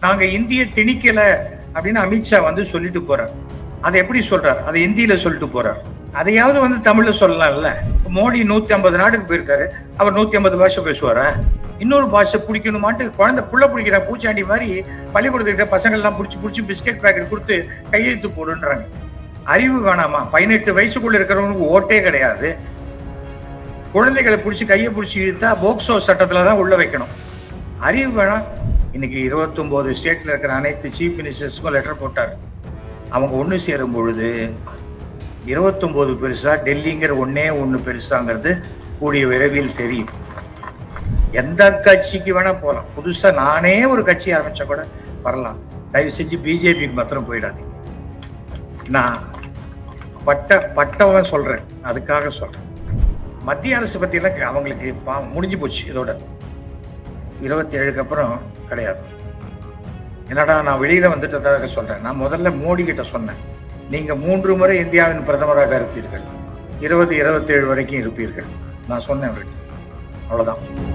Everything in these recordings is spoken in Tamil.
நாங்க இந்திய திணிக்கல அப்படின்னு அமித்ஷா வந்து சொல்லிட்டு போறார். அதை எப்படி சொல்றார்? அதை இந்தியில சொல்லிட்டு போறார். அதையாவது வந்து தமிழ்ல சொல்லலாம்ல. மோடி நூத்தி ஐம்பது நாடுக்கு போயிருக்காரு. அவர் நூத்தி ஐம்பது பாஷை பேசுவாரா? இன்னொரு பாஷை பிடிக்கணுமான்ட்டு குழந்தை புள்ள பிடிக்கிற பூச்சாண்டி மாதிரி பள்ளிக்கூடத்துக்கிட்ட பசங்க எல்லாம் பிடிச்சி பிடிச்சி பிஸ்கெட் பேக்கெட் கொடுத்து கையெழுத்து போடுன்றாங்க. அறிவு வேணாமா? பதினெட்டு வயசுக்குள்ள இருக்கிறவங்களுக்கு ஓட்டே கிடையாது. குழந்தைகளை பிடிச்சி கையை பிடிச்சி இழுத்தா போக்சோ சட்டத்துல தான் உள்ள வைக்கணும். அறிவு வேணாம். இன்னைக்கு இருபத்தொம்போது ஸ்டேட்ல இருக்கிற அனைத்து சீஃப் மினிஸ்டர்ஸ்க்கும் லெட்டர் போட்டார். அவங்க ஒன்று சேரும் பொழுது இருபத்தொம்போது பெருசா டெல்லிங்கிற ஒன்னே ஒன்று பெருசாங்கிறது கூடிய விரைவில் தெரியும். எந்த கட்சிக்கு வேணா போகலாம் புதுசா நானே ஒரு கட்சி ஆரம்பிச்சா கூட வரலாம். தயவு செஞ்சு பிஜேபிக்கு மாத்திரம் போயிடாதீங்க. நான் பட்ட பட்டவன் சொல்றேன். அதுக்காக சொல்றேன். மத்திய அரசு பத்தியெல்லாம் அவங்களுக்கு பா- முடிஞ்சு போச்சு இதோட. இருபத்தி ஏழுக்கு அப்புறம் கிடையாது. என்னடா நான் வெளியில வந்துட்டதாக சொல்றேன். நான் முதல்ல மோடி கிட்ட சொன்னேன். நீங்க மூன்று முறை இந்தியாவின் பிரதமராக இருப்பீர்கள். இருபது இருபத்தி ஏழு வரைக்கும் இருப்பீர்கள். நான் சொன்னேன் அவர்கிட்ட. அவ்வளவுதான்.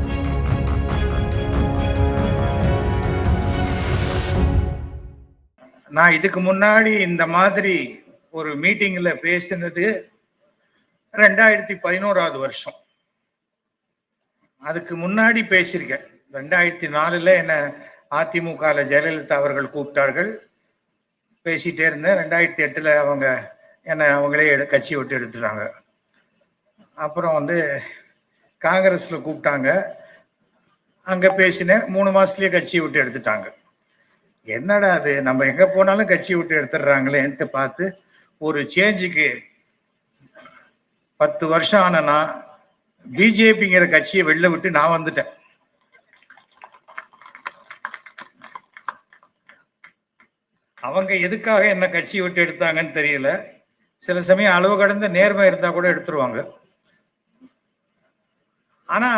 நான் இதுக்கு முன்னாடி இந்த மாதிரி ஒரு மீட்டிங்கில் பேசினது ரெண்டாயிரத்தி பதினோராவது வருஷம். அதுக்கு முன்னாடி பேசியிருக்கேன். ரெண்டாயிரத்தி நாலுல என்ன அதிமுகல ஜெயலலிதா அவர்கள் கூப்பிட்டார்கள். பேசிட்டே இருந்தேன். ரெண்டாயிரத்தி எட்டுல அவங்க என்னை அவங்களே எடு- கட்சி விட்டு எடுத்துட்டாங்க. அப்புறம் வந்து காங்கிரஸ்ல கூப்பிட்டாங்க. அங்க பேசினேன். மூணு மாசத்துலயே கட்சியை விட்டு எடுத்துட்டாங்க. என்னடா அது? நம்ம எங்க போனாலும் கட்சி விட்டு எடுத்துடுறாங்களேன்ட்டு பார்த்து ஒரு சேஞ்சுக்கு பத்து வருஷம் ஆனனா பிஜேபிங்கிற கட்சியை வெளில விட்டு நான் வந்துட்டேன். அவங்க எதுக்காக என்ன கட்சியை விட்டு எடுத்தாங்கன்னு தெரியல. சில சமயம் அளவு கடந்த நேர்மை இருந்தா கூட எடுத்துருவாங்க. ஆனா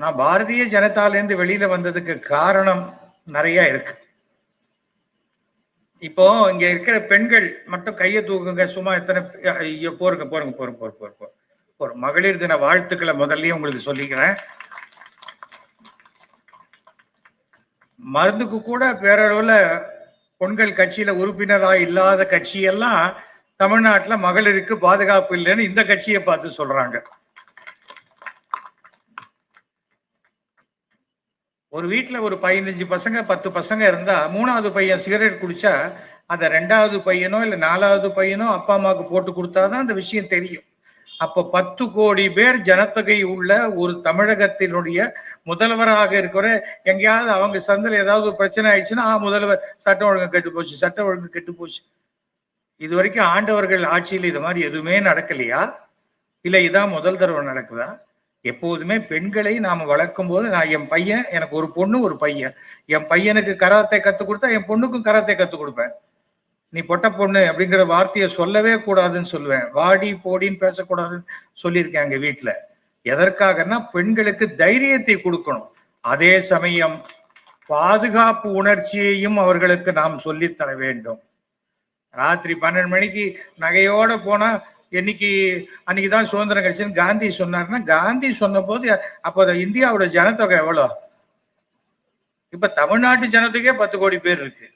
நான் பாரதிய ஜனதாலேருந்து வெளியில வந்ததுக்கு காரணம் நிறைய இருக்கு. இப்போ இங்க இருக்கிற பெண்கள் மட்டும் கையை தூக்குங்க சும்மா எத்தனை ஐயோ போருங்க போருங்க போருங்க போரு போரு போர் போர் மகளிர் தின வாழ்த்துக்களை முதல்லயே உங்களுக்கு சொல்லிக்கிறேன். மருந்துக்கு கூட பேரளவுல பெண்கள் கட்சியில உறுப்பினராக இல்லாத கட்சியெல்லாம் தமிழ்நாட்டில் மகளிருக்கு பாதுகாப்பு இல்லைன்னு இந்த கட்சியை பார்த்து சொல்றாங்க. ஒரு வீட்டில் ஒரு பதினஞ்சு பசங்க பத்து பசங்க இருந்தா மூணாவது பையன் சிகரெட் குடிச்சா அதை ரெண்டாவது பையனோ இல்லை நாலாவது பையனோ அப்பா அம்மாவுக்கு போட்டு கொடுத்தாதான் அந்த விஷயம் தெரியும். அப்போ பத்து கோடி பேர் ஜனத்தொகை உள்ள ஒரு தமிழகத்தினுடைய முதல்வராக இருக்கிற எங்கேயாவது அவங்க சந்தில் ஏதாவது ஒரு பிரச்சனை ஆயிடுச்சுன்னா முதல்வர் சட்டம் ஒழுங்கு கெட்டு போச்சு சட்டம் ஒழுங்கு கெட்டு போச்சு. இது வரைக்கும் ஆண்டவர்கள் ஆட்சியில் இது மாதிரி எதுவுமே நடக்கலையா? இல்லை இதான் முதல் தடவை நடக்குதா? எப்போதுமே பெண்களை நாம் வளர்க்கும் போது நான் என் பையன் எனக்கு ஒரு பொண்ணு ஒரு பையன். என் பையனுக்கு கராத்தை கத்து கொடுத்தா என் பொண்ணுக்கும் கராத்தை கத்து கொடுப்பேன். நீ பொட்ட பொண்ணு அப்படிங்கிற வார்த்தையை சொல்லவே கூடாதுன்னு சொல்லுவேன். வாடி போடின்னு பேசக்கூடாதுன்னு சொல்லியிருக்கேன் எங்க வீட்டுல எதற்காகன்னா பெண்களுக்கு தைரியத்தை கொடுக்கணும். அதே சமயம் பாதுகாப்பு உணர்ச்சியையும் அவர்களுக்கு நாம் சொல்லித்தர வேண்டும். ராத்திரி பன்னெண்டு மணிக்கு நகையோட போனா என்னைக்கு அன்னைக்கு தான் சுதந்திரம் கிடைச்சுன்னு காந்தி சொன்னாருன்னா காந்தி சொன்ன போது அப்போ இந்தியாவோட ஜனத்தொகை எவ்வளோ? இப்ப தமிழ்நாட்டு ஜனத்தொகையே பத்து கோடி பேர் இருக்கு.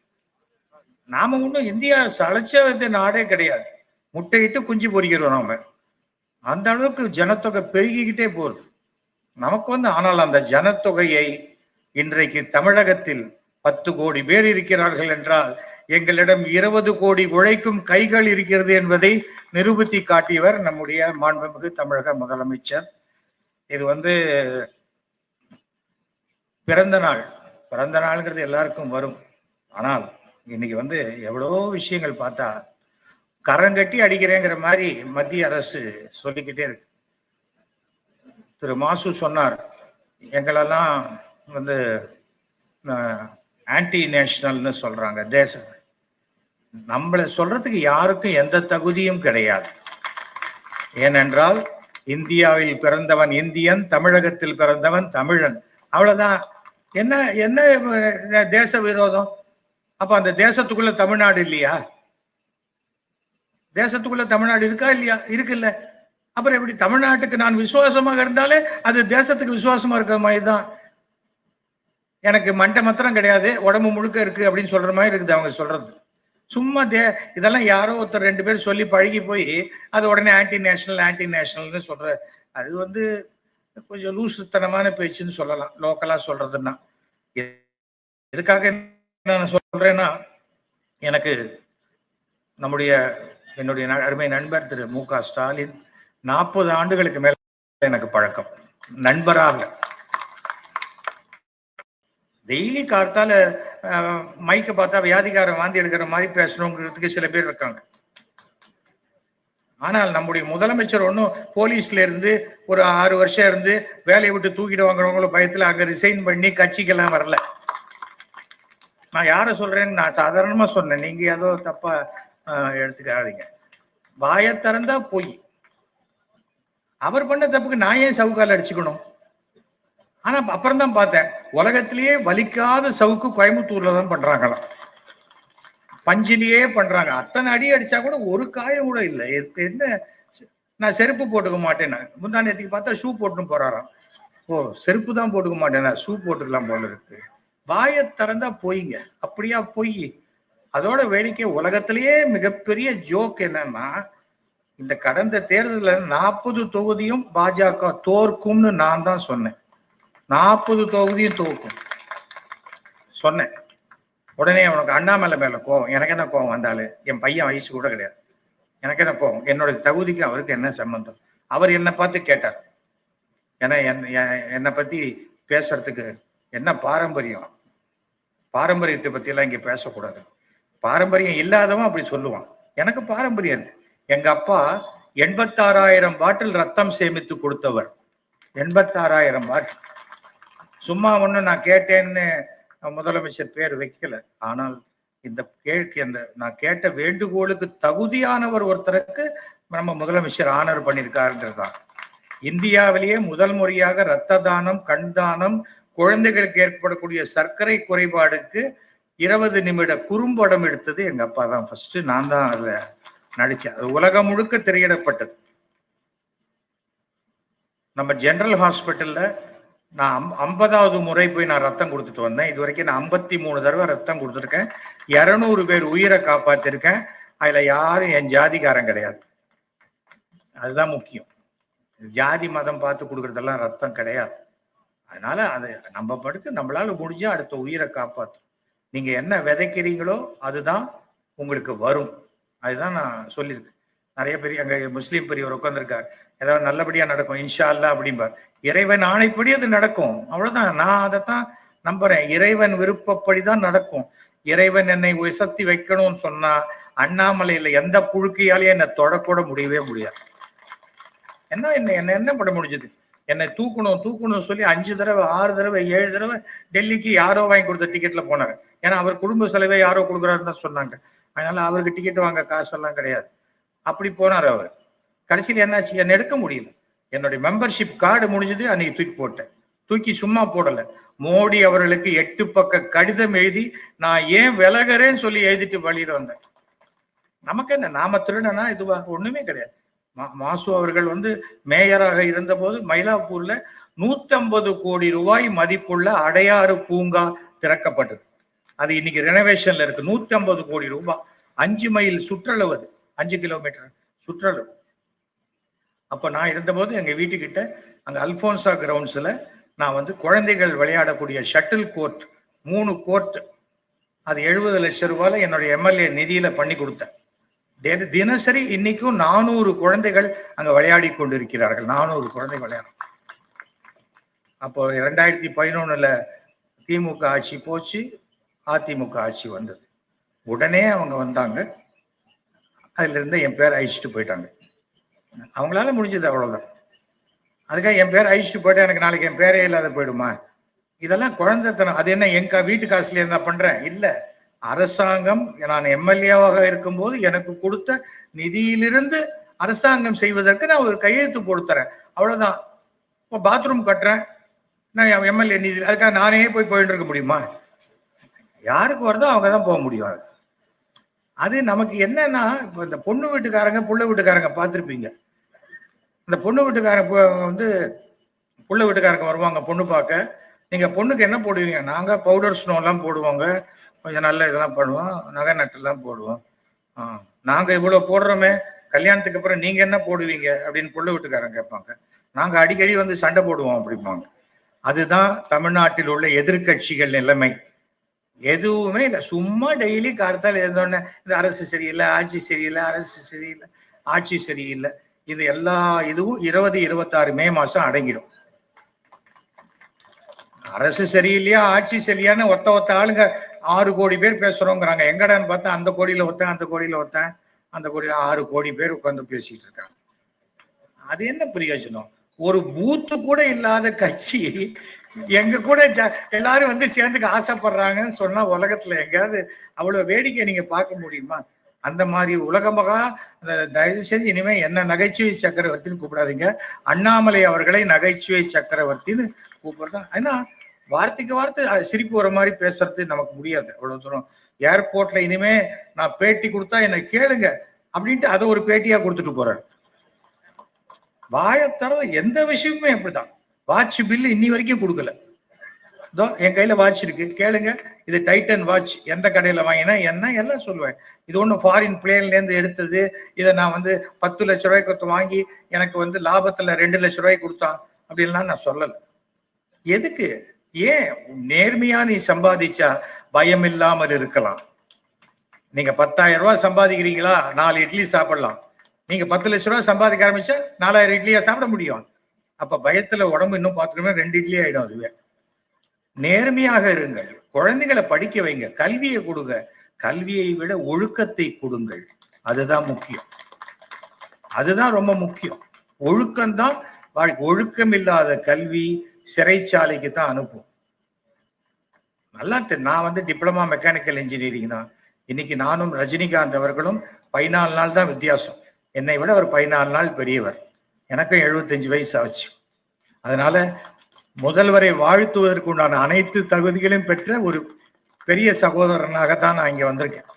நாம ஒன்றும் இந்தியா சளைச்ச நாடே கிடையாது. முட்டையிட்டு குஞ்சு பொறிக்கிறோம் நாம. அந்த அளவுக்கு ஜனத்தொகை பெருகிக்கிட்டே போகுது. நமக்கு வந்து ஆனால் அந்த ஜனத்தொகையை இன்றைக்கு தமிழகத்தில் பத்து கோடி பேர் இருக்கிறார்கள் என்றால் எங்களிடம் இருபது கோடி உழைக்கும் கைகள் இருக்கிறது என்பதை நிரூபித்தி காட்டியவர் நம்முடைய மாண்புமிகு தமிழக முதலமைச்சர். இது வந்து பிறந்த நாள். பிறந்த நாள்ங்கிறது எல்லாருக்கும் வரும். ஆனால் இன்னைக்கு வந்து எவ்வளோ விஷயங்கள் பார்த்தா கரங்கட்டி அடிக்கிறேங்கிற மாதிரி மத்திய அரசு சொல்லிக்கிட்டே இருக்கு. திரு மாசு சொன்னார் எங்களெல்லாம் வந்து ஆன்டி நேஷனல்னு சொல்றாங்க தேச நம்மளை சொல்றதுக்கு யாருக்கும் எந்த தகுதியும் கிடையாது. ஏனென்றால் இந்தியாவில் பிறந்தவன் இந்தியன் தமிழகத்தில் பிறந்தவன் தமிழன். அவ்வளவுதான். என்ன என்ன தேச விரோதம்? அப்ப அந்த தேசத்துக்குள்ள தமிழ்நாடு இல்லையா? தேசத்துக்குள்ள தமிழ்நாடு இருக்கா இல்லையா? இருக்குல்ல. அப்புறம் எப்படி தமிழ்நாட்டுக்கு நான் விசுவாசமாக இருந்தாலே அது தேசத்துக்கு விசுவாசமா இருக்கிற மாதிரி தான். எனக்கு மண்டை மாத்திரம் கிடையாது உடம்பு முழுக்க இருக்கு அப்படின்னு சொல்ற மாதிரி இருக்குது அவங்க சொல்றது. சும்மா தே இதெல்லாம் யாரோ ஒருத்தர் ரெண்டு பேர் சொல்லி பழகி போய் அது உடனே ஆன்டி நேஷனல் ஆன்டி நேஷனல்னு சொல்ற. அது வந்து கொஞ்சம் லூசுத்தனமான பேச்சுன்னு சொல்லலாம் லோக்கலா சொல்றதுன்னா. எதுக்காக நான் சொல்றேன்னா எனக்கு நம்முடைய என்னுடைய அருமை நண்பர் திரு மு க. ஸ்டாலின் நாற்பது ஆண்டுகளுக்கு மேல எனக்கு பழக்கம். நண்பராக. டெய்லி கார்த்தால மைக்க பார்த்தா வியாதிகாரம் வாந்தி எடுக்கிற மாதிரி பேசணுங்கிறதுக்கு சில பேர் இருக்காங்க. ஆனால் நம்முடைய முதலமைச்சர் ஒன்றும் போலீஸ்ல இருந்து ஒரு ஆறு வருஷம் இருந்து வேலையை விட்டு தூக்கிட்டு வாங்குறவங்களும் பயத்துல அங்க ரிசைன் பண்ணி கட்சிக்கெல்லாம் வரல. நான் யார சொல்றேன்னு நான் சாதாரணமா சொன்னேன். நீங்க ஏதோ தப்பா எடுத்துக்காதீங்க. வாயை திறந்தா பொய். அவர் பண்ண தப்புக்கு நான் ஏன் சவுக்கால் அடிச்சுக்கணும்? ஆனா அப்புறம் தான் பார்த்தேன் உலகத்திலேயே வலிக்காத சவுக்கு கோயம்புத்தூர்ல தான் பண்றாங்களாம். பஞ்சிலேயே பண்றாங்க. அத்தனை அடி அடிச்சா கூட ஒரு காயம் கூட இல்லை. என்ன? நான் செருப்பு போட்டுக்க மாட்டேன் முந்தா நேற்றுக்கு பார்த்தா ஷூ போட்டுன்னு போறாராம். ஓ செருப்பு தான் போட்டுக்க மாட்டேன் ஷூ போட்டுக்கலாம் போல இருக்கு. வாயை திறந்தா போயிங்க. அப்படியா பொய். அதோட வேடிக்கை உலகத்திலேயே மிகப்பெரிய ஜோக் என்னன்னா இந்த கடந்த தேர்தலில் நாற்பது தொகுதியும் பாஜக தோற்கும்னு நான் தான் சொன்னேன். நாற்பது தொகுதியும் தோற்கும். சொன்னேன். உடனே அவனுக்கு அண்ணாமலை மேல கோவம். எனக்கு என்ன கோவம் வந்தாலும் என் பையன் வயசு கூட கிடையாது. எனக்கு என்ன கோவம்? என்னோட தகுதிக்கு அவருக்கு என்ன சம்பந்தம்? அவர் என்னை பார்த்து கேட்டார். ஏன்னா என்- என்- என்னை பத்தி பேசுறதுக்கு என்ன பாரம்பரியம்? பாரம்பரியத்தை பத்தி எல்லாம் இங்க பேசக்கூடாது. பாரம்பரியம் இல்லாதவன் அப்படி சொல்லுவான். எனக்கு பாரம்பரியம் இருக்கு. எங்க அப்பா எண்பத்தாறாயிரம் பாட்டில் ரத்தம் சேமித்து கொடுத்தவர். எண்பத்தாறாயிரம் பாட்டில். சும்மா ஒன்று நான் கேட்டேன்னு முதலமைச்சர் பேர் வைக்கல. ஆனால் இந்த கேள்வி அந்த நான் கேட்ட வேண்டுகோளுக்கு தகுதியானவர் ஒருத்தருக்கு நம்ம முதலமைச்சர் ஆனர் பண்ணியிருக்காருன்றது தான் இந்தியாவிலேயே முதல் முறையாக இரத்த தானம் கண் தானம் குழந்தைகளுக்கு ஏற்படக்கூடிய சர்க்கரை குறைபாடுக்கு இருபது நிமிட குறும்படம் எடுத்தது எங்க அப்பா தான். ஃபர்ஸ்ட் நான் தான் அதுல நடிச்சேன். அது உலகம் முழுக்க திரையிடப்பட்டது. நம்ம ஜென்ரல் ஹாஸ்பிட்டல்ல நான் ஐம்பதாவது முறை போய் நான் ரத்தம் கொடுத்துட்டு வந்தேன். இது வரைக்கும் நான் ஐம்பத்தி மூணு தடவை ரத்தம் கொடுத்துருக்கேன். இரநூறு பேர் உயிரை காப்பாத்திருக்கேன். அதுல யாரும் என் ஜாதிகாரன் கிடையாது. அதுதான் முக்கியம். ஜாதி மதம் பார்த்து கொடுக்கறதெல்லாம் ரத்தம் கிடையாது. அதனால அது நம்ம படுத்து நம்மளால முடிஞ்சா அடுத்த உயிரை காப்பாற்றும் நீங்க என்ன விதைக்கிறீங்களோ அதுதான் உங்களுக்கு வரும். அதுதான் நான் சொல்லியிருக்கேன் நிறைய பெரிய அங்க முஸ்லீம் பெரியவர் உட்காந்துருக்கார் ஏதாவது நல்லபடியா நடக்கும் இன்ஷா அல்லா அப்படிம்பார். இறைவன் ஆணைப்படி அது நடக்கும். அவ்வளவுதான். நான் அதைத்தான் நம்புறேன். இறைவன் விருப்பப்படி தான் நடக்கும். இறைவன் என்னை உயர்த்தி வைக்கணும்னு சொன்னா அண்ணாமலையில எந்த புழுக்கையாலேயும் என்னை தொடக்கூட முடியவே முடியாது. என்ன என்ன என்ன என்ன பண்ண முடிஞ்சது? என்னை தூக்கணும் தூக்கணும் சொல்லி அஞ்சு தடவை ஆறு தடவை ஏழு தடவை டெல்லிக்கு யாரோ வாங்கி கொடுத்த டிக்கெட்ல போனாரு. ஏன்னா அவர் குடும்ப செலவை யாரோ கொடுக்குறாருன்னு தான் சொன்னாங்க. அதனால அவருக்கு டிக்கெட் வாங்க காசெல்லாம் கிடையாது. அப்படி போனார் அவர். கடைசியில் என்னாச்சு? என்னை எடுக்க முடியல. என்னுடைய மெம்பர்ஷிப் கார்டு முடிஞ்சது அன்னைக்கு தூக்கி போட்டேன். தூக்கி சும்மா போடல. மோடி அவர்களுக்கு எட்டு பக்க கடிதம் எழுதி நான் ஏன் விலகிறேன்னு சொல்லி எழுதிட்டு வழியில வந்தேன். நமக்கு என்ன? நாம திருடனா இதுவாக ஒண்ணுமே கிடையாது. மாசு அவர்கள் வந்து மேயராக இருந்தபோது மயிலாப்பூர்ல 150 கோடி ரூபாய் மதிப்புள்ள அடையாறு பூங்கா திறக்கப்பட்டது. அது இன்னைக்கு ரெனோவேஷன்ல இருக்கு. 150 கோடி ரூபாய். அஞ்சு மைல் சுற்றளவு அது. அஞ்சு கிலோமீட்டர் சுற்றளவு. அப்ப நான் இருந்தபோது எங்க வீட்டுக்கிட்ட அங்க அல்போன்சா கிரவுண்ட்ஸ்ல நான் வந்து குழந்தைகள் விளையாடக்கூடிய ஷட்டில் கோர்ட் மூணு கோர்ட் அது எழுபது லட்சம் ரூபாயில என்னுடைய எம்எல்ஏ நிதியில பண்ணி கொடுத்தேன். தினசரி இன்னைக்கும் நானூறு குழந்தைகள் அங்க விளையாடி கொண்டிருக்கிறார்கள். நானூறு குழந்தை விளையாடும் அப்போ இரண்டாயிரத்தி பதினொன்னுல திமுக ஆட்சி போச்சு அதிமுக ஆட்சி வந்தது. உடனே அவங்க வந்தாங்க. அதுல இருந்து என் பேர் அழிச்சிட்டு போயிட்டாங்க. அவங்களால முடிஞ்சது அவ்வளவுதான். அதுக்காக என் பேர் அழிச்சிட்டு போயிட்டா எனக்கு நாளைக்கு என் பேரே இல்லாத போயிடுமா? இதெல்லாம் குழந்தைத்தனம். அது என்ன என் வீட்டு காசுல இருந்தா பண்றேன்? இல்லை. அரசாங்கம் நான் எம்எல்ஏவாக இருக்கும்போது எனக்கு கொடுத்த நிதியிலிருந்து அரசாங்கம் செய்வதற்கு நான் ஒரு கையெழுத்து கொடுத்துறேன் அவ்வளவுதான். இப்போ பாத்ரூம் கட்டுறேன். நான் எம்எல்ஏ நிதி அதுக்காக நானே போய் போயிட்டு இருக்க முடியுமா? யாருக்கு வருதோ அவங்க தான் போக முடியும் அது. நமக்கு என்னன்னா இப்போ இந்த பொண்ணு வீட்டுக்காரங்க புள்ள வீட்டுக்காரங்க பார்த்துருப்பீங்க. இந்த பொண்ணு வீட்டுக்காரங்க வந்து புள்ள வீட்டுக்காரங்க வருவாங்க பொண்ணு பார்க்க. நீங்க பொண்ணுக்கு என்ன போடுவீங்க? நாங்க பவுடர் ஸ்னோ எல்லாம் போடுவோங்க. கொஞ்சம் நல்ல இதெல்லாம் பண்ணுவோம். நகை நட்டுலாம் போடுவோம். ஆ, இவ்வளோ போடுறோமே கல்யாணத்துக்கு அப்புறம் நீங்கள் என்ன போடுவீங்க? அப்படின்னு பொண்ணு வீட்டுக்காரங்க கேட்பாங்க. நாங்கள் அடிக்கடி வந்து சண்டை போடுவோம் அப்படிம்பாங்க. அதுதான் தமிழ்நாட்டில் உள்ள எதிர்க்கட்சிகள் நிலைமை. எதுவுமே இல்லை. சும்மா டெய்லி கார்த்தால் இருந்தோடனே இந்த அரசு சரியில்லை ஆட்சி சரியில்லை அரசு சரியில்லை ஆட்சி சரியில்லை. இது எல்லா இதுவும் இருபது இருபத்தாறு மே மாசம் அடங்கிடும். அரசு சரியில்லையா ஆட்சி சரியான ஒத்த ஒத்த ஆளுங்க ஆறு கோடி பேர் பேசுறோங்கிறாங்க. எங்கடான்னு பார்த்தா அந்த கோடியில ஒருத்தன் அந்த கோடியில ஒருத்தன் அந்த கோடியில ஆறு கோடி பேர் உட்கார்ந்து பேசிட்டு இருக்காங்க. அது என்ன பிரயோஜனம்? ஒரு பூத்து கூட இல்லாத கட்சி எங்க கூட எல்லாரும் வந்து சேர்ந்துக்க ஆசைப்படுறாங்கன்னு சொன்னா உலகத்துல எங்கேயாவது அவ்வளவு வேடிக்கை நீங்க பார்க்க முடியுமா? அந்த மாதிரி உலகமகா அந்த தயவு செஞ்சு இனிமே என்ன நகைச்சுவை சக்கரவர்த்தின்னு கூப்பிடாதீங்க. அண்ணாமலை அவர்களை நகைச்சுவை சக்கரவர்த்தின்னு கூப்பிடுறேன் ஏன்னா வார்த்தைக்கு வார்த்தை அது சிரிப்பு வர மாதிரி பேசுறது நமக்கு முடியாது. அவ்வளவு தூரம் ஏர்போர்ட்ல இனிமே நான் பேட்டி கொடுத்தா என்னை கேளுங்க அப்படின்ட்டு அதை ஒரு பேட்டியா கொடுத்துட்டு போறாரு. வாயை தர எந்த விஷயமுமே அப்படிதான் வாட்ச் பில் இன்னி வரைக்கும் கொடுக்கல. இதோ என் கையில வாட்ச் இருக்கு. கேளுங்க. இது டைட்டன் வாட்ச் எந்த கடையில வாங்கினா என்ன எல்லாம் சொல்லுவேன். இது ஒன்றும் ஃபாரின் பிளேன்ல இருந்து எடுத்தது. இதை நான் வந்து பத்து லட்ச ரூபாய்க்கு வாங்கி எனக்கு வந்து லாபத்துல ரெண்டு லட்ச ரூபாய்க்கு கொடுத்தான் அப்படின்லாம் நான் சொல்லலை. எதுக்கு? ஏன் நேர்மையா நீ சம்பாதிச்சா பயம் இல்லாமல் இருக்கலாம்? நீங்க பத்தாயிரம் ரூபாய் சம்பாதிக்கிறீங்களா? நாலு இட்லி சாப்பிடலாம். நீங்க பத்து லட்ச ரூபாய் சம்பாதிக்க ஆரம்பிச்சா நாலாயிரம் இட்லியா சாப்பிட முடியும். அப்ப பயத்துல உடம்பு இன்னும் பார்த்துக்கணும் ரெண்டு இட்லி ஆயிடும் அதுவே. நேர்மையாக இருங்கள். குழந்தைகளை படிக்க வைங்க. கல்வியை கொடுங்க. கல்வியை விட ஒழுக்கத்தை கொடுங்கள். அதுதான் முக்கியம். அதுதான் ரொம்ப முக்கியம். ஒழுக்கம்தான் வாழ்க்கை ஒழுக்கம் இல்லாத கல்வி சிறைச்சாலைக்கு தான் அனுப்பும். நல்லா தெரியும் நான் வந்து டிப்ளமா மெக்கானிக்கல் இன்ஜினியரிங் தான். இன்னைக்கு நானும் ரஜினிகாந்த் அவர்களும் பதினாலு நாள் தான் வித்தியாசம். என்னை விட அவர் பதினாலு நாள் பெரியவர். எனக்கும் எழுபத்தஞ்சு வயசு ஆச்சு. அதனால முதல்வரை வாழ்த்துவதற்கு உண்டான அனைத்து தகுதிகளையும் பெற்ற ஒரு பெரிய சகோதரனாக தான் நான் இங்க வந்திருக்கேன்.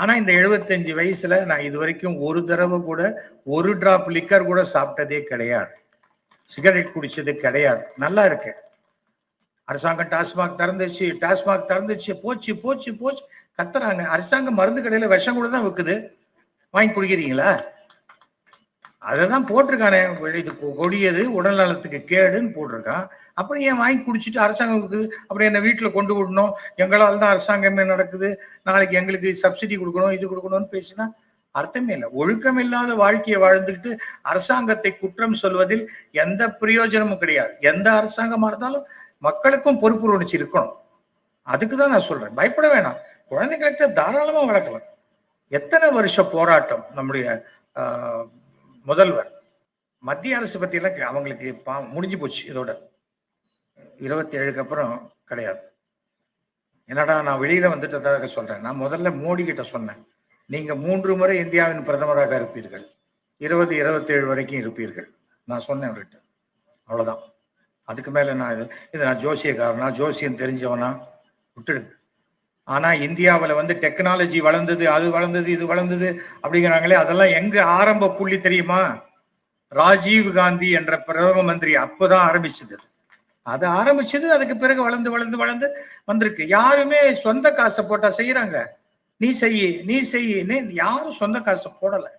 ஆனா இந்த எழுபத்தஞ்சு வயசுல நான் இது வரைக்கும் ஒரு தடவை கூட ஒரு டிராப் லிக்கர் கூட சாப்பிட்டதே கிடையாது. சிகரெட் குடிச்சது கிடையாது. நல்லா இருக்கேன். அரசாங்கம் டாஸ்மாக் திறந்துச்சு டாஸ்மாக் திறந்துச்சு போச்சு போச்சு போச்சு. கத்துறாங்க. அரசாங்கம் மருந்து கடையில விஷம் கூட தான் விற்குது வாங்கி குடிக்கிறீங்களா? அதை தான் போட்டிருக்கானே. இது கொ- கொடியது உடல் நலத்துக்கு கேடுன்னு போட்டிருக்கான். அப்புறம் ஏன் வாங்கி குடிச்சிட்டு அரசாங்கம் இருக்குது அப்புறம் என்ன வீட்டுல கொண்டு விடணும்? எங்களால் தான் அரசாங்கமே நடக்குது? நாளைக்கு எங்களுக்கு சப்சிடி கொடுக்கணும் இது கொடுக்கணும்னு பேசினா அர்த்தமே இல்லை. ஒழுக்கம் இல்லாத வாழ்க்கையை வாழ்ந்துக்கிட்டு அரசாங்கத்தை குற்றம் சொல்வதில் எந்த பிரயோஜனமும் கிடையாது. எந்த அரசாங்கமா இருந்தாலும் மக்களுக்கும் பொறுப்பு உணர்ச்சி இருக்கணும். அதுக்கு தான் நான் சொல்றேன். பயப்பட வேணாம். குழந்தைகளுக்கு தாராளமா வளர்க்கலாம். எத்தனை வருஷ போராட்டம் நம்முடைய முதல்வர்? மத்திய அரசு பற்றியெல்லாம் அவங்களுக்கு பா- முடிஞ்சு போச்சு இதோட. இருபத்தி ஏழுக்கு அப்புறம் கிடையாது. என்னடா நான் வெளியில வந்துட்டதாக சொல்றேன். நான் முதல்ல மோடி கிட்ட சொன்னேன். நீங்க மூன்று முறை இந்தியாவின் பிரதமராக இருப்பீர்கள். இருபது இருபத்தேழு வரைக்கும் இருப்பீர்கள். நான் சொன்னேன் அவர்கிட்ட. அவ்வளவுதான். அதுக்கு மேலே நான் இது இது நான் ஜோசியக்காரனா ஜோசியம் தெரிஞ்சவனா? விட்டுடுங்க ஆனால் இந்தியாவில் வந்து டெக்னாலஜி வளர்ந்தது அது வளர்ந்தது இது வளர்ந்தது அப்படிங்கிறாங்களே அதெல்லாம் எங்க ஆரம்ப புள்ளி தெரியுமா? ராஜீவ் காந்தி என்ற பிரதம மந்திரி அப்போதான் ஆரம்பிச்சது. அது ஆரம்பிச்சது அதுக்கு பிறகு வளர்ந்து வளர்ந்து வளர்ந்து வந்திருக்கு. யாருமே சொந்த காசை போட்டா செய்யறாங்க. நீ செய்ய நீ செய்யன்னு யாரும் சொந்த காசை போடலை.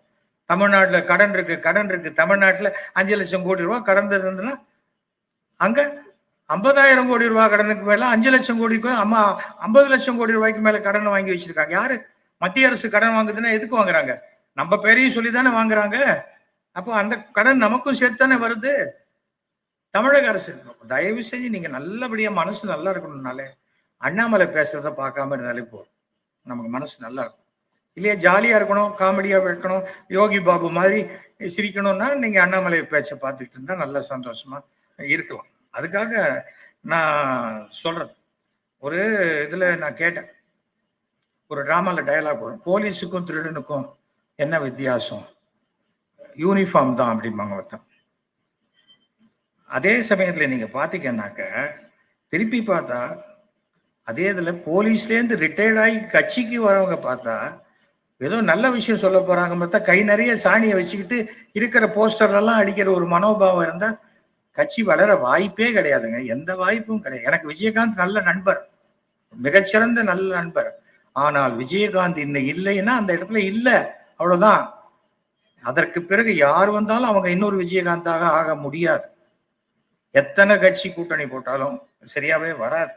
தமிழ்நாட்டில் கடன் இருக்கு கடன் இருக்கு. தமிழ்நாட்டில் அஞ்சு லட்சம் கோடி ரூபா கடன் இருந்ததுன்னா அங்க ஐம்பதாயிரம் கோடி ரூபாய் கடனுக்கு மேல அஞ்சு லட்சம் கோடிக்கு அம்மா ஐம்பது லட்சம் கோடி ரூபாய்க்கு மேல கடன் வாங்கி வச்சிருக்காங்க. யாரு? மத்திய அரசு கடன் வாங்குதுன்னா எதுக்கு வாங்குறாங்க? நம்ம பேரையும் சொல்லி தானே வாங்குறாங்க. அப்போ அந்த கடன் நமக்கும் சேர்த்து தானே வருது? தமிழக அரசு தயவு செஞ்சு நீங்க நல்லபடியா மனசு நல்லா இருக்கணும்னாலே அண்ணாமலை பேசுறத பார்க்காம இருந்தாலே போதும். நமக்கு மனசு நல்லா இருக்கும். இல்லையா? ஜாலியா இருக்கணும் காமெடியா இருக்கணும் யோகி பாபு மாதிரி சிரிக்கணும்னா நீங்க அண்ணாமலை பேச்சை பார்த்துட்டு இருந்தா நல்லா சந்தோஷமா இருக்கலாம். அதுக்காக நான் சொல்றது. ஒரு இதுல நான் கேட்டேன். ஒரு டிராமால டயலாக் வரும் போலீஸுக்கும் திருடனுக்கும் என்ன வித்தியாசம்? யூனிஃபார்ம் தான் அப்படிம்பாங்க ஒருத்தன். அதே சமயத்துல நீங்க பாத்தீங்கன்னாக்க திருப்பி பார்த்தா அதே இதில் போலீஸ்லேருந்து ரிட்டையர்ட் ஆகி கட்சிக்கு வரவங்க பார்த்தா ஏதோ நல்ல விஷயம் சொல்ல போறாங்க பார்த்தா கை நிறைய சாணியை வச்சுக்கிட்டு இருக்கிற போஸ்டர் எல்லாம் அடிக்கிற ஒரு மனோபாவம் இருந்தால் கட்சி வளர வாய்ப்பே கிடையாதுங்க. எந்த வாய்ப்பும் கிடையாது. எனக்கு விஜயகாந்த் நல்ல நண்பர். மிகச்சிறந்த நல்ல நண்பர். ஆனால் விஜயகாந்த் இன்னும் இல்லைன்னா அந்த இடத்துல இல்லை. அவ்வளவுதான். அதற்கு பிறகு யார் வந்தாலும் அவங்க இன்னொரு விஜயகாந்தாக ஆக முடியாது. எத்தனை கட்சி கூட்டணி போட்டாலும் சரியாவே வராது.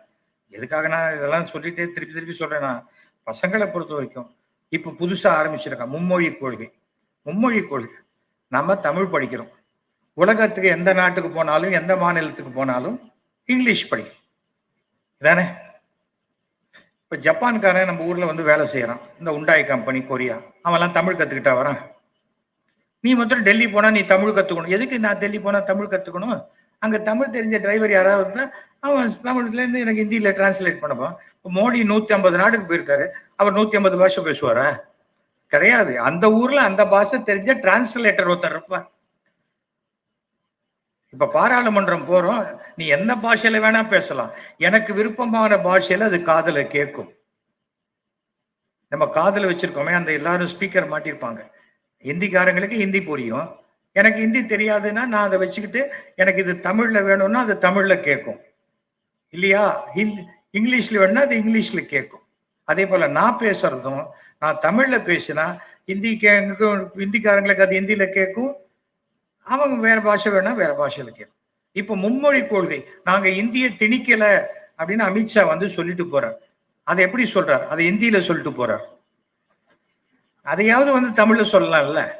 எதுக்காக நான் இதெல்லாம் சொல்லிட்டே திருப்பி திருப்பி சொல்றேன்னா பசங்களை பொறுத்த வரைக்கும். இப்ப புதுசா ஆரம்பிச்சிருக்கான் மும்மொழி கொள்கை. மும்மொழி கொள்கை. நம்ம தமிழ் படிக்கிறோம். உலகத்துக்கு எந்த நாட்டுக்கு போனாலும் எந்த மாநிலத்துக்கு போனாலும் இங்கிலீஷ் படிக்கும். தானே இப்போ ஜப்பான்காரன் நம்ம ஊரில் வந்து வேலை செய்கிறான் இந்த உண்டாய் கம்பெனி கொரியா அவன்லாம் தமிழ் கற்றுக்கிட்டா வரான் நீ மாத்திரம் டெல்லி போனால் நீ தமிழ் கற்றுக்கணும் எதுக்கு நான் டெல்லி போனால் தமிழ் கற்றுக்கணும் அங்கே தமிழ் தெரிஞ்ச டிரைவர் யாராவது இருந்தால் அவன் தமிழ்லேருந்து எனக்கு ஹிந்தியில் டிரான்ஸ்லேட் பண்ணப்பான் இப்போ மோடி நூற்றி ஐம்பது நாட்டுக்கு போயிருக்காரு. அவர் நூற்றி ஐம்பது பாஷை பேசுவாரா? கிடையாது. அந்த ஊரில் அந்த பாஷை தெரிஞ்ச டிரான்ஸ்லேட்டர் ஒருத்தர் இருப்பா இப்ப பாராளுமன்றம் போறோம் நீ எந்த பாஷையில வேணா பேசலாம். எனக்கு விருப்பமான பாஷையில அது காதல கேட்கும். நம்ம காதல வச்சிருக்கோமே அந்த எல்லாரும் ஸ்பீக்கர் மாட்டிருப்பாங்க ஹிந்திக்காரங்களுக்கு ஹிந்தி புரியும். எனக்கு ஹிந்தி தெரியாதுன்னா நான் அதை வச்சுக்கிட்டு எனக்கு இது தமிழ்ல வேணும்னா அது தமிழ்ல கேட்கும். இல்லையா? ஹிந்தி இங்கிலீஷ்ல வேணும்னா அது இங்கிலீஷ்ல கேட்கும். அதே போல நான் பேசுறதும் நான் தமிழ்ல பேசினா ஹிந்தி ஹிந்திக்காரங்களுக்கு அது ஹிந்தியில கேட்கும். அவங்க வேற பாஷை வேணா வேற பாஷையில கேட்கும் இப்ப மும்மொழி கொள்கை நாங்க இந்திய திணிக்கல அப்படின்னு அமித்ஷா வந்து சொல்லிட்டு போறார். அதை எப்படி சொல்றார்? அதை இந்தியில சொல்லிட்டு போறார். அதையாவது வந்து தமிழ்ல சொல்லலாம்ல.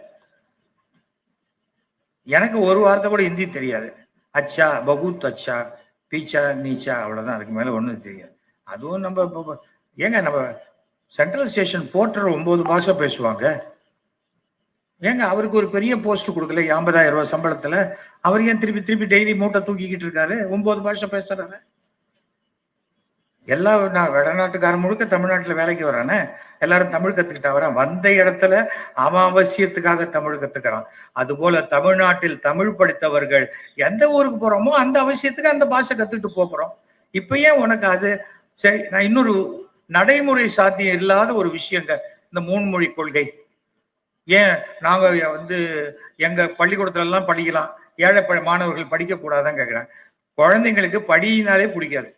எனக்கு ஒரு வார்த்தை கூட ஹிந்தி தெரியாது. அச்சா பகுத் அச்சா பீச்சா நீச்சா அவ்வளவுதான். அதுக்கு மேல ஒண்ணும் தெரியாது. அதுவும் நம்ம ஏங்க நம்ம சென்ட்ரல் ஸ்டேஷன் போர்ட்டர் ஒன்பது பாஷை பேசுவாங்க. ஏங்க அவருக்கு ஒரு பெரிய போஸ்ட் கொடுக்கல ஐம்பதாயிரம் ரூபாய் சம்பளத்துல? அவர் ஏன் திருப்பி திருப்பி டெய்லி மூட்டை தூக்கிக்கிட்டு இருக்காரு? ஒன்பது பாஷை பேசுறாரு. எல்லா நான் வடநாட்டுக்காரன் முழுக்க தமிழ்நாட்டுல வேலைக்கு வரானே எல்லாரும் தமிழ் கத்துக்கிட்டா வரான் வந்த இடத்துல அவன் அவசியத்துக்காக தமிழ் கத்துக்கிறான். அதுபோல தமிழ்நாட்டில் தமிழ் படித்தவர்கள் எந்த ஊருக்கு போறோமோ அந்த அவசியத்துக்கு அந்த பாஷை கத்துக்கிட்டு போறோம். இப்ப ஏன் உனக்கு அது? சரி நான் இன்னொரு நடைமுறை சாத்தியம் இல்லாத ஒரு விஷயங்க. இந்த மூன்மொழி கொள்கை. ஏன் நாங்க வந்து எங்க பள்ளிக்கூடத்துல எல்லாம் படிக்கலாம் ஏழை மாணவர்கள் படிக்க கேட்குறேன் குழந்தைங்களுக்கு படியினாலே பிடிக்காது.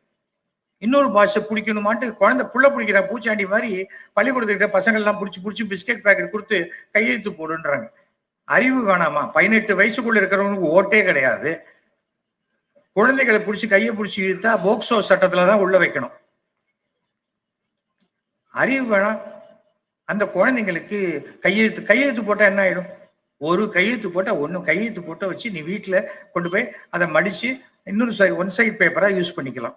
இன்னொரு பாஷை பிடிக்கணுமான்ட்டு குழந்தை புள்ள பிடிக்கிற பூச்சாண்டி மாதிரி பள்ளிக்கூடத்துக்கிட்ட பசங்கள்லாம் பிடிச்சி பிடிச்சி பிஸ்கெட் பேக்கெட் கொடுத்து கையெழுத்து போடுன்றாங்க. அறிவு வேணாமா பதினெட்டு வயசுக்குள்ள இருக்கிறவங்களுக்கு ஓட்டே கிடையாது. குழந்தைகளை பிடிச்சி கையை பிடிச்சி இழுத்தா போக்சோ சட்டத்துல தான் உள்ள வைக்கணும். அறிவு வேணாம். அந்த குழந்தைங்களுக்கு கையெழுத்து கையெழுத்து போட்டா என்ன ஆயிடும்? ஒரு கையெழுத்து போட்டா ஒன்று கையெழுத்து போட்ட வச்சு நீ வீட்டுல கொண்டு போய் அதை மடிச்சு இன்னொரு சை ஒன் சைட் பேப்பரா யூஸ் பண்ணிக்கலாம்.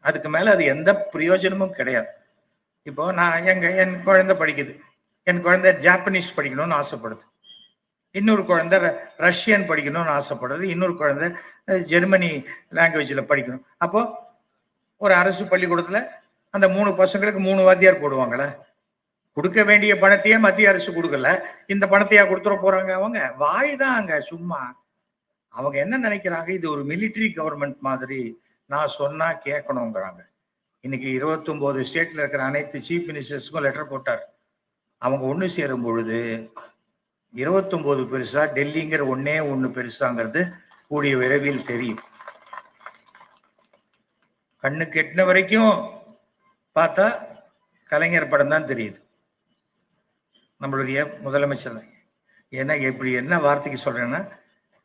அதுக்கு மேல அது எந்த பிரயோஜனமும் கிடையாது. இப்போ நான் எங்க என் குழந்தை படிக்குது. என் குழந்தை ஜாப்பனீஸ் படிக்கணும்னு ஆசைப்படுது. இன்னொரு குழந்தை ர- ரஷ்யன் படிக்கணும்னு ஆசைப்படுது. இன்னொரு குழந்தை ஜெர்மனி லாங்குவேஜில் படிக்கணும். அப்போ ஒரு அரசு பள்ளிக்கூடத்தில் அந்த மூணு பசங்களுக்கு மூணு வாத்தியார் போடுவாங்களே. கொடுக்க வேண்டிய பணத்தையே மத்திய அரசு கொடுக்கல. இந்த பணத்தையா கொடுத்துட போறாங்க அவங்க? வாய் தான் அங்க சும்மா. அவங்க என்ன நினைக்கிறாங்க? இது ஒரு மிலிட்டரி கவர்மெண்ட் மாதிரி நான் சொன்னா கேட்கணுங்கிறாங்க. இன்னைக்கு 29 ஸ்டேட்ல இருக்கிற அனைத்து சீஃப் மினிஸ்டர்ஸ்க்கும் லெட்டர் போட்டார். அவங்க ஒன்று சேரும் பொழுது 29 பெருசா டெல்லிங்கிற ஒன்னே ஒன்று பெருசாங்கிறது கூடிய விரைவில் தெரியும். கண்ணு கெட்டின வரைக்கும் பார்த்தா கலைஞர் படம் தான் தெரியுது. நம்மளுடைய முதலமைச்சர். தான். ஏன்னா இப்படி என்ன வார்த்தைக்கு சொல்றேன்னா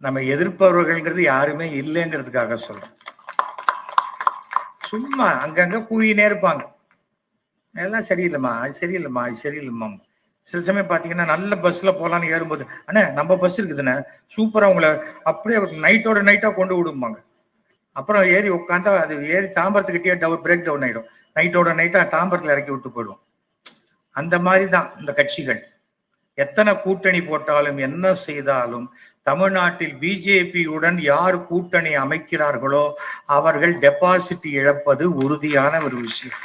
நம்ம எதிர்ப்பவர்கள்ங்கிறது யாருமே இல்லைங்கிறதுக்காக சொல்றேன் சும்மா அங்கங்க கூயினே இருப்பாங்க. எல்லாம் சரியில்லைம்மா அது சரியில்லைம்மா அது சரியில்லைம்மா. சில சமயம் பார்த்தீங்கன்னா நல்ல பஸ்ல போகலான்னு ஏறும்போது அண்ணே நம்ம பஸ் இருக்குதுண்ணே சூப்பராக உங்களை அப்படியே நைட்டோட நைட்டாக கொண்டு விடும்பாங்க. அப்புறம் ஏறி உட்காந்தா அது ஏறி தாம்பரத்துக்கிட்டே டவுன் பிரேக் டவுன் ஆயிடும். நைட்டோட நைட்டாக தாம்பரத்தில் இறக்கி விட்டு போயிடும் அந்த மாதிரி தான் இந்த கட்சிகள். எத்தனை கூட்டணி போட்டாலும் என்ன செய்தாலும் தமிழ்நாட்டில் பிஜேபியுடன் யார் கூட்டணி அமைக்கிறார்களோ அவர்கள் டெபாசிட் இழப்பது உறுதியான ஒரு விஷயம்.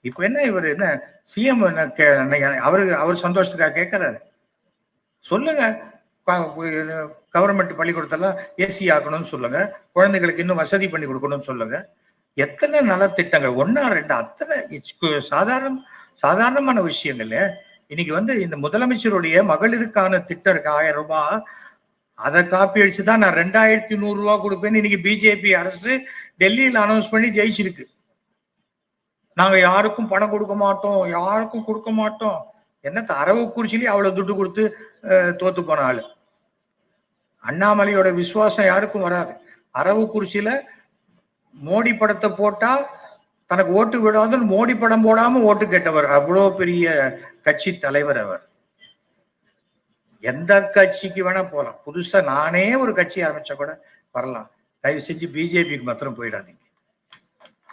இப்ப என்ன இவர் என்ன சிஎம் என்ன கே- அவரு அவர் சந்தோஷத்துக்காக கேட்கிறாரு சொல்லுங்க. கவர்மெண்ட் பள்ளிக்கூடத்தெல்லாம் ஏசி ஆக்கணும்னு சொல்லுங்க. குழந்தைகளுக்கு இன்னும் வசதி பண்ணி கொடுக்கணும்னு சொல்லுங்க. எத்தனை நலத்திட்டங்கள் ஒன்னா ரெண்டு? அத்தனை சாதாரண சாதாரணமான விஷயங்கள் இன்னைக்கு வந்து இந்த முதலமைச்சருடைய மகளிருக்கான திட்டம் இருக்கு ஆயிரம் ரூபாய். அதை காப்பி அடிச்சு தான் நான் ரெண்டாயிரத்தி நூறு ரூபா கொடுப்பேன்னு இன்னைக்கு பிஜேபி அரசு டெல்லியில் அனௌன்ஸ் பண்ணி ஜெயிச்சிருக்கு. நாங்க யாருக்கும் பணம் கொடுக்க மாட்டோம் யாருக்கும் கொடுக்க மாட்டோம். என்னத்த அரவக்குறிச்சிலேயே அவ்வளவு துட்டு கொடுத்து தோத்து போன ஆளு. அண்ணாமலையோட விசுவாசம் யாருக்கும் வராது. அரவக்குறிச்சியில மோடி படத்தை போட்டா தனக்கு ஓட்டு விடாதுன்னு மோடி படம் போடாம ஓட்டு கேட்டவர். அவ்வளோ பெரிய கட்சி தலைவர் அவர். எந்த கட்சிக்கு வேணா போகலாம் புதுசா நானே ஒரு கட்சி ஆரம்பிச்சா கூட வரலாம். தயவு செஞ்சு பிஜேபிக்கு மாத்திரம் போயிடாதீங்க.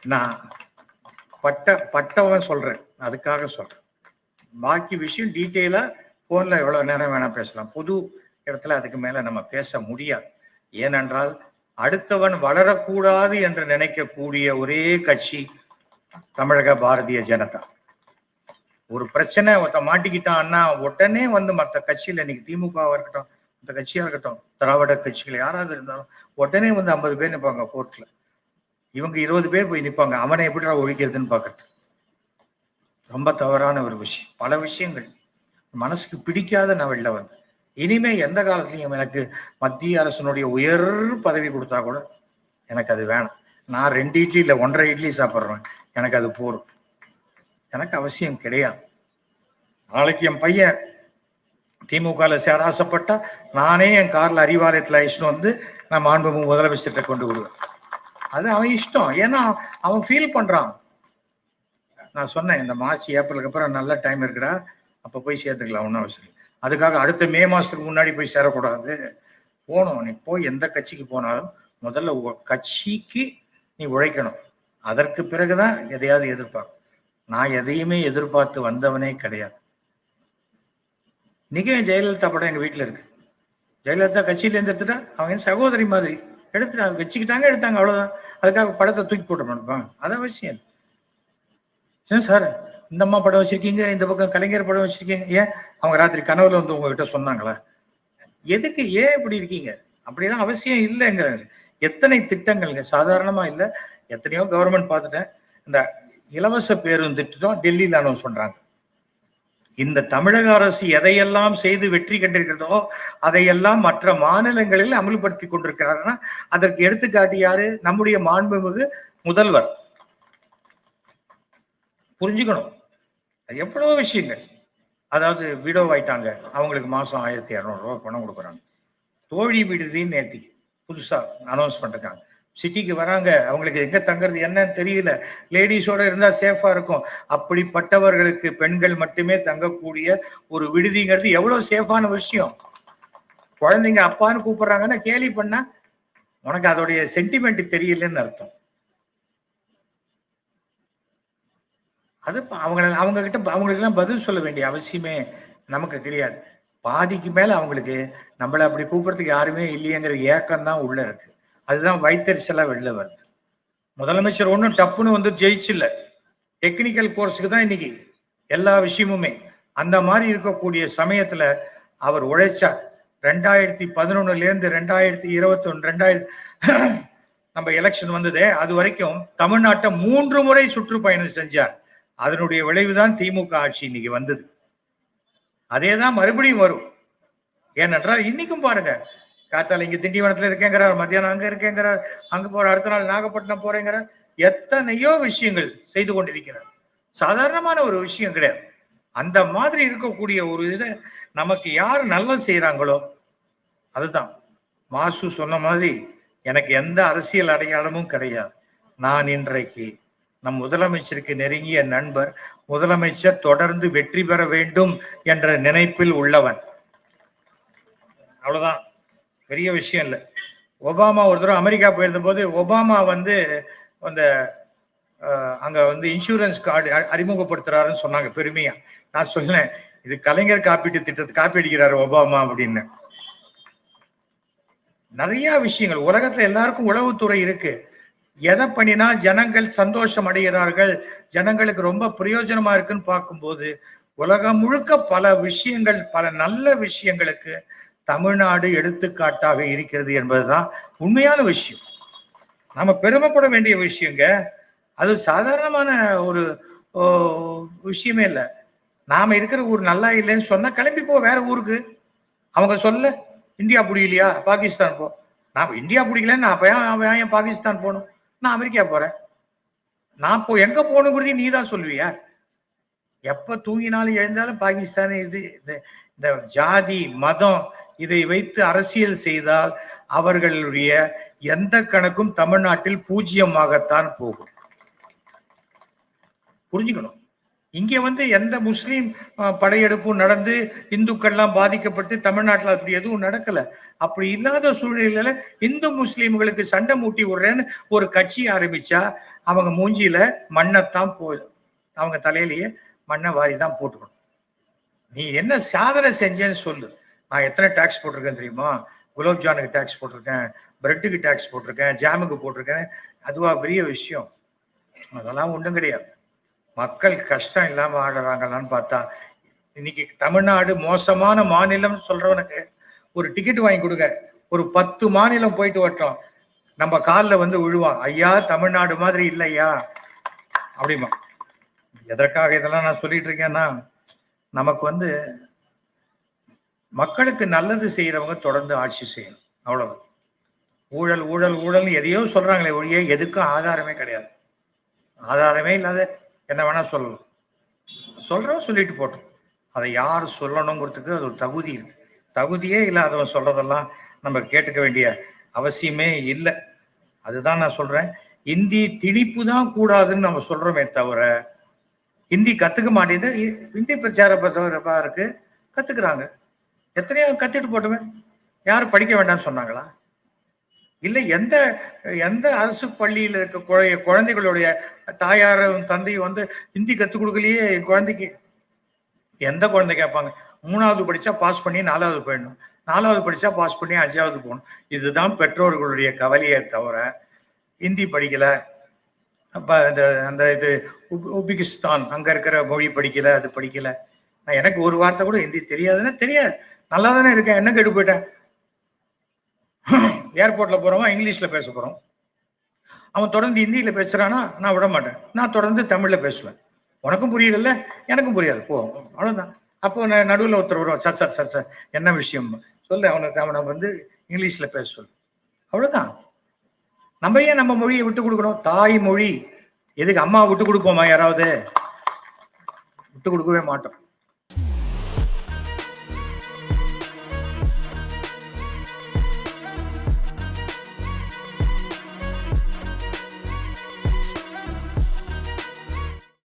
நான் பட்ட பட்டவன் சொல்றேன். அதுக்காக சொல்றேன். பாக்கி விஷயம் டீட்டெயிலா போன்ல எவ்வளவு நேரம் வேணா பேசலாம். பொது இடத்துல அதுக்கு மேல நம்ம பேச முடியாது. ஏனென்றால் அடுத்தவன் வளரக்கூடாது என்று நினைக்கக்கூடிய ஒரே கட்சி தமிழக பாரதிய ஜனதா. ஒரு பிரச்சனை ஒருத்த மாட்டிக்கிட்டான்னா உடனே வந்து மற்ற கட்சியில இன்னைக்கு திமுகவா இருக்கட்டும் மற்ற கட்சியா இருக்கட்டும் திராவிட கட்சிகள் யாராவது இருந்தாலும் உடனே வந்து ஐம்பது பேர் நிற்பாங்க கோர்ட்ல இவங்க இருபது பேர் போய் நிற்பாங்க அவனை எப்படிடா ஒழிக்கிறதுன்னு பாக்குறது ரொம்ப தவறான ஒரு விஷயம். பல விஷயங்கள் மனசுக்கு பிடிக்காத நான் வெளில வந்தேன் இனிமே எந்த காலத்துலையும் எனக்கு மத்திய அரசனுடைய உயர் பதவி கொடுத்தா கூட எனக்கு அது வேணாம். நான் ரெண்டு இட்லி இல்லை ஒன்றரை இட்லி சாப்பிட்றேன். எனக்கு அது போதும். எனக்கு அவசியம் கிடையாது. நாளைக்கு என் பையன் திமுகவில் சேர ஆசைப்பட்டா நானே என் காரில் அறிவாலயத்தில் அழிச்சுட்டு வந்து நான் மாண்புமிகு முதலமைச்சர்கிட்ட கொண்டு விடுவேன். அது அவன் இஷ்டம். ஏன்னா அவன் ஃபீல் பண்ணுறான் நான் சொன்னேன் இந்த மார்ச் ஏப்ரலுக்கு அப்புறம் நல்ல டைம் இருக்குடா. அப்போ போய் சேர்த்துக்கலாம் ஒன்றும் அவசரம் இல்லை. அதுக்காக அடுத்த மே மாதத்துக்கு முன்னாடி போய் சேரக்கூடாது. போகணும். நீ போய் எந்த கட்சிக்கு போனாலும் முதல்ல கட்சிக்கு நீ உழைக்கணும். அதற்கு பிறகுதான் எதையாவது எதிர்பார்க்கணும். நான் எதையுமே எதிர்பார்த்து வந்தவனே கிடையாது. இன்னைக்கு ஜெயலலிதா படம் எங்க வீட்டில் இருக்கு. ஜெயலலிதா கட்சியிலேருந்து எடுத்துட்டா அவங்க என் சகோதரி மாதிரி. எடுத்துட்டாங்க வச்சுக்கிட்டாங்க எடுத்தாங்க அவ்வளவுதான். அதுக்காக படத்தை தூக்கி போட்டு மாட்டான் அது அவசியம். ஏன் சார்? இந்த அம்மா படம் வச்சிருக்கீங்க இந்த பக்கம் கலைஞர் படம் வச்சிருக்கீங்க. ஏன்? அவங்க ராத்திரி கனவுல வந்து உங்ககிட்ட சொன்னாங்களா? எதுக்கு ஏன் இப்படி இருக்கீங்க? அப்படிலாம் அவசியம் இல்லைங்க எத்தனை திட்டங்கள்ங்க சாதாரணமா இல்ல. எத்தனையோ கவர்மெண்ட் பார்த்துட்டேன். இந்த இலவச பேருந்து திட்டம் டெல்லியில அனௌன்ஸ் பண்றாங்க. இந்த தமிழக அரசு எதையெல்லாம் செய்து வெற்றி கண்டிருக்கிறதோ அதையெல்லாம் மற்ற மாநிலங்களில் அமல்படுத்தி கொண்டிருக்கிறாருன்னா அதற்கு எடுத்துக்காட்டு யாரு? நம்முடைய மாண்புமிகு முதல்வர். புரிஞ்சுக்கணும். அது விஷயங்கள். அதாவது விடோ ஆயிட்டாங்க. அவங்களுக்கு மாதம் ஆயிரத்தி இரநூறுவா பணம் கொடுக்குறாங்க. தோழி விடுதின்னு நேர்த்தி புதுசாக அனௌன்ஸ் பண்ணிருக்காங்க. சிட்டிக்கு வராங்க. அவங்களுக்கு எங்கே தங்குறது என்னன்னு தெரியல. லேடிஸோட இருந்தால் சேஃபாக இருக்கும். அப்படிப்பட்டவர்களுக்கு பெண்கள் மட்டுமே தங்கக்கூடிய ஒரு விடுதிங்கிறது எவ்வளோ சேஃபான விஷயம். குழந்தைங்க அப்பான்னு கூப்பிடுறாங்கன்னா கேலி பண்ணா உனக்கு அதோடைய சென்டிமெண்ட் தெரியலன்னு அர்த்தம். அது ப- அவங்க அவங்க கிட்ட அவங்களுக்கெல்லாம் பதில் சொல்ல வேண்டிய அவசியமே நமக்கு கிடையாது. பாதிக்கு மேல அவங்களுக்கு நம்மள அப்படி கூப்பிடுறதுக்கு யாருமே இல்லையேங்கிற ஏக்கம் தான் உள்ள இருக்கு. அதுதான் வைத்தறிச்சலா வெளில வருது. முதலமைச்சர் ஒன்றும் டப்புன்னு வந்து ஜெயிச்சில்ல. டெக்னிக்கல் கோர்ஸுக்கு தான் இன்னைக்கு எல்லா விஷயமுமே. அந்த மாதிரி இருக்கக்கூடிய சமயத்துல அவர் உழைச்சார் ரெண்டாயிரத்தி பதினொன்னுலேருந்து ரெண்டாயிரத்தி இருபத்தி ஒன்று ரெண்டாயிரத்தி நம்ம எலெக்ஷன் வந்ததே அது வரைக்கும் தமிழ்நாட்டை மூன்று முறை சுற்றுப்பயணம் செஞ்சார். அதனுடைய விளைவுதான் திமுக ஆட்சி இன்னைக்கு வந்தது. அதே தான் மறுபடியும் வரும். ஏனென்றால் இன்னைக்கும் பாருங்க காத்தால இங்க திண்டிவனத்துல இருக்கேங்கிறார் மத்தியானம் அங்க இருக்கேங்கிறார் அங்க போற அடுத்த நாள் நாகப்பட்டினம் போறேங்கிறார். எத்தனையோ விஷயங்கள் செய்து கொண்டிருக்கிறார். சாதாரணமான ஒரு விஷயம் கிடையாது. அந்த மாதிரி இருக்கக்கூடிய ஒரு இதை நமக்கு யார் நல்லது செய்யறாங்களோ அதுதான். மாசு சொன்ன மாதிரி எனக்கு எந்த அரசியல் அடையாளமும் கிடையாது. நான் இன்றைக்கு நம் முதலமைச்சருக்கு நெருங்கிய நண்பர் முதலமைச்சர் தொடர்ந்து வெற்றி பெற வேண்டும் என்ற நினைப்பில் உள்ளவன். அவ்வளவுதான். பெரிய விஷயம் இல்லை. ஒபாமா ஒரு தடவை அமெரிக்கா போயிருந்த போது ஒபாமா வந்து அந்த அங்க வந்து இன்சூரன்ஸ் கார்டு அறிமுகப்படுத்துறாருன்னு சொன்னாங்க பெருமையா. நான் சொன்னேன் இது கலைஞர் காப்பீட்டு திட்டத்தை காப்பி அடிக்கிறாரு ஒபாமா அப்படின்னு. நிறைய விஷயங்கள். உலகத்துல எல்லாருக்கும் உளவுத்துறை இருக்கு. எதை பண்ணினா ஜனங்கள் சந்தோஷம் அடைகிறார்கள்? ஜனங்களுக்கு ரொம்ப பிரயோஜனமா இருக்குன்னு பார்க்கும்போது உலகம் முழுக்க பல விஷயங்கள் பல நல்ல விஷயங்களுக்கு தமிழ்நாடு எடுத்துக்காட்டாக இருக்கிறது என்பதுதான் உண்மையான விஷயம். நாம பெருமைப்பட வேண்டிய விஷயங்க. அது சாதாரணமான ஒரு ஓ, விஷயமே இல்லை. நாம இருக்கிற ஊர் நல்லா இல்லைன்னு சொன்னா கிளம்பி போ வேற ஊருக்கு. அவங்க சொல்ல இந்தியா பிடிக்கலையா? பாகிஸ்தான் போ. நான் இந்தியா பிடிக்கலன்னு நான் அவன் ஏன் பாகிஸ்தான் போகணும். நான் அமெரிக்கா போறேன். நான் இப்போ எங்க போகணுங்கிறதையும் நீ தான் சொல்லுவியா? எப்ப தூங்கினாலும் எழுந்தாலும் பாகிஸ்தான் இது இந்த- இந்த ஜாதி மதம் இதை வைத்து அரசியல் செய்தால் அவர்களுடைய எந்த கணக்கும் தமிழ்நாட்டில் பூஜ்ஜியமாகத்தான் போகும். புரிஞ்சுக்கணும்? இங்க வந்து எந்த முஸ்லீம் படையெடுப்பும் நடந்து இந்துக்கள்லாம் பாதிக்கப்பட்டு தமிழ்நாட்டில் அப்படி எதுவும் நடக்கல. அப்படி இல்லாத சூழ்நிலையில இந்து முஸ்லீம்களுக்கு சண்டை மூட்டி விடுறேன்னு ஒரு கட்சி ஆரம்பிச்சா அவங்க மூஞ்சியில மண்ணைத்தான் போ அவங்க தலையிலேயே மண்ணை வாரி தான் போட்டுக்கணும். நீ என்ன சாதனை செஞ்சேன்னு சொல்லு. நான் எத்தனை டாக்ஸ் போட்டிருக்கேன் தெரியுமா? குலோப் ஜானுக்கு டாக்ஸ் போட்டிருக்கேன் பிரெட்டுக்கு டாக்ஸ் போட்டிருக்கேன் ஜாமுக்கு போட்டிருக்கேன். அதுவா பெரிய விஷயம். அதெல்லாம் ஒன்றும் கிடையாது. மக்கள் கஷ்டம் இல்லாம ஆடுறாங்களான்னு பார்த்தா இன்னைக்கு தமிழ்நாடு மோசமான மாநிலம் சொல்றவனுக்கு ஒரு டிக்கெட் வாங்கி கொடுங்க. ஒரு பத்து மாநிலம் போயிட்டு வரட்டும். நம்ம காலில் வந்து விழுவான். ஐயா தமிழ்நாடு மாதிரி இல்லையா? அப்படிமா எதற்காக இதெல்லாம் நான் சொல்லிட்டு இருக்கேன்னா நமக்கு வந்து மக்களுக்கு நல்லது செய்யறவங்க தொடர்ந்து ஆட்சி செய்யணும். அவ்வளவு ஊழல் ஊழல் ஊழல்னு எதையோ சொல்றாங்களே ஒழிய எதுக்கும் ஆதாரமே கிடையாது. ஆதாரமே இல்லாத என்ன வேணா சொல்லலாம் சொல்றோம் சொல்லிட்டு போட்டோம். அதை யார் சொல்லணுங்கிறதுக்கு அது ஒரு தகுதி இருக்கு. தகுதியே இல்லாதவன் சொல்றதெல்லாம் நம்ம கேட்டுக்க வேண்டிய அவசியமே இல்லை. அதுதான் நான் சொல்றேன். இந்தி திணிப்பு தான் கூடாதுன்னு நம்ம சொல்றோமே தவிர ஹிந்தி கத்துக்க மாட்டேங்குது. இ- ஹிந்தி பிரச்சார பிரசாரப்பா இருக்கு. கத்துக்கிறாங்க. எத்தனையோ கத்துட்டு போட்டுமே. யாரும் படிக்க வேண்டாம்னு சொன்னாங்களா? இல்லை எந்த எந்த அரசு பள்ளியில் இருக்க குழந்தைகளுடைய தாயாரும் தந்தையும் வந்து ஹிந்தி கற்றுக் கொடுக்கலையே குழந்தைக்கு? எந்த குழந்தை கேட்பாங்க? மூணாவது படித்தா பாஸ் பண்ணி நாலாவது போயிடணும். நாலாவது படித்தா பாஸ் பண்ணி அஞ்சாவது போகணும். இதுதான் பெற்றோர்களுடைய கவலையை தவிர ஹிந்தி படிக்கலை. அப்போ இந்த அந்த இது உபிகிஸ்தான் அங்கே இருக்கிற மொழி படிக்கலை அது படிக்கலை. நான் எனக்கு ஒரு வார்த்தை கூட ஹிந்தி தெரியாதுன்னா தெரியாது. நல்லா தானே இருக்கேன். என்ன கெட்டு போயிட்டேன்? ஏர்போர்ட்டில் போகிறவன் இங்கிலீஷில் பேச போகிறோம் அவன் தொடர்ந்து ஹிந்தியில் பேசுகிறானா நான் விட மாட்டேன். நான் தொடர்ந்து தமிழில் பேசுவேன். உனக்கும் புரியல எனக்கும் புரியாது. போ அவ்வளோதான் அப்போ நான் நடுவில் ஒருத்தர் வருவான் சார் சார் சார் சார் என்ன விஷயம்? சொல்லு அவனுக்கு அவனை வந்து இங்கிலீஷில் பேச சொல்லு. அவ்வளவுதான். நம்ம ஏன் நம்ம மொழியை விட்டு கொடுக்கணும்? தாய் மொழி. எதுக்கு அம்மா விட்டு கொடுப்போமா யாராவது? விட்டு கொடுக்கவே மாட்டோம்.